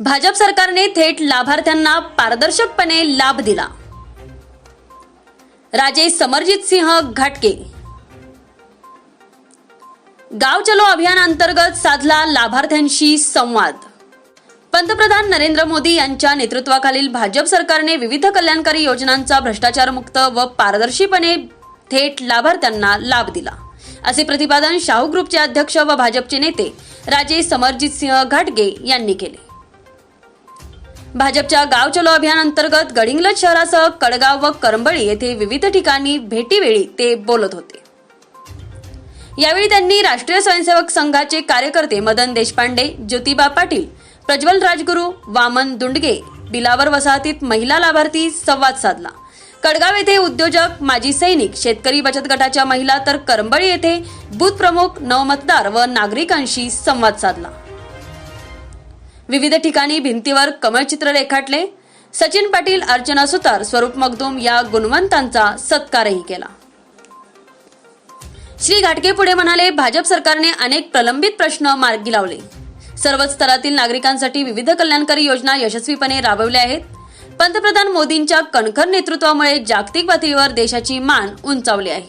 भाजप सरकारने थेट लाभार्थ्यांना पारदर्शकपणे लाभ दिला. राजे समरजित सिंह घाटके गाव चलो अभियान अंतर्गत साधला लाभार्थ्यांशी संवाद. पंतप्रधान नरेंद्र मोदी यांच्या नेतृत्वाखालील भाजप सरकारने विविध कल्याणकारी योजनांचा भ्रष्टाचारमुक्त व पारदर्शीपणे थेट लाभार्थ्यांना लाभ दिला. असे प्रतिपादन शाहू ग्रुपचे अध्यक्ष व भाजपचे नेते राजे समरजित सिंह घाटगे यांनी केले. भाजपच्या गाव चलो अभियान अंतर्गत गडिंग्लज शहरासह कडगाव व करंबळी येथे विविध ठिकाणी भेटीवेळी ते बोलत होते. यावेळी त्यांनी राष्ट्रीय स्वयंसेवक संघाचे कार्यकर्ते मदन देशपांडे ज्योतिबा पाटील प्रज्वल राजगुरू वामन दुंडगे बिलावर वसाहतीत महिला लाभार्थी संवाद साधला. कडगाव येथे उद्योजक माजी सैनिक शेतकरी बचत गटाच्या महिला तर करंबळी येथे बूथ प्रमुख नवमतदार व नागरिकांशी संवाद साधला. विविध ठिकाणी भिंतीवर कमळचित्र रेखाटले. सचिन पाटील अर्चना सुतार स्वरूप मगदूम या गुणवंतांचा सत्कारही केला. श्री घाटके पुढे म्हणाले भाजप सरकारने अनेक प्रलंबित प्रश्न मार्गी लावले. सर्वच स्तरातील नागरिकांसाठी विविध कल्याणकारी योजना यशस्वीपणे राबवल्या आहेत. पंतप्रधान मोदींच्या कणखर नेतृत्वामुळे जागतिक पातळीवर देशाची मान उंचावली आहे.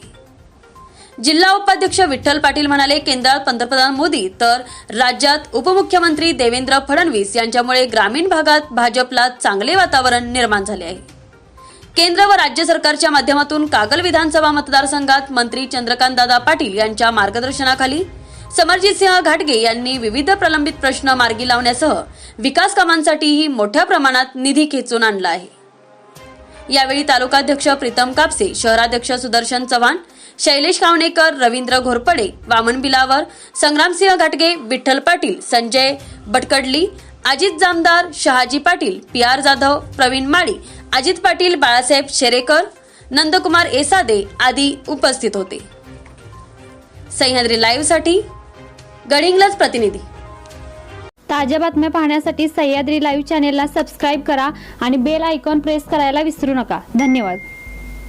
जिल्हा उपाध्यक्ष विठ्ठल पाटील म्हणाले केंद्रात पंतप्रधान मोदी तर राज्यात उपमुख्यमंत्री देवेंद्र फडणवीस यांच्यामुळे ग्रामीण भागात भाजपला चांगले वातावरण निर्माण झाले आहे. केंद्र व राज्य सरकारच्या माध्यमातून कागल विधानसभा मतदारसंघात मंत्री चंद्रकांत दादा पाटील यांच्या मार्गदर्शनाखाली समरजितसिंह घाटगे यांनी विविध प्रलंबित प्रश्न मार्गी लावण्यासह विकास कामांसाठीही मोठ्या प्रमाणात निधी खेचून आणला आहे. यावेळी तालुकाध्यक्ष प्रीतम कापसे शहराध्यक्ष सुदर्शन चव्हाण शैलेश कावणेकर रवींद्र घोरपडे वामन बिलावर संग्रामसिंह घाटगे विठ्ठल पाटील संजय बटकडली अजित जामदार शहाजी पाटील पी आर जाधव प्रवीण माळी अजित पाटील बाळासाहेब शेरेकर नंदकुमार एसादे आदी उपस्थित होते. सह्याद्री लाईव्हसाठी गडिंग्लज प्रतिनिधी. ताज्या बातम्या पाहण्यासाठी सह्याद्री लाईव्ह चॅनेलला सबस्क्राईब करा आणि बेल आयकॉन प्रेस करायला विसरू नका. धन्यवाद.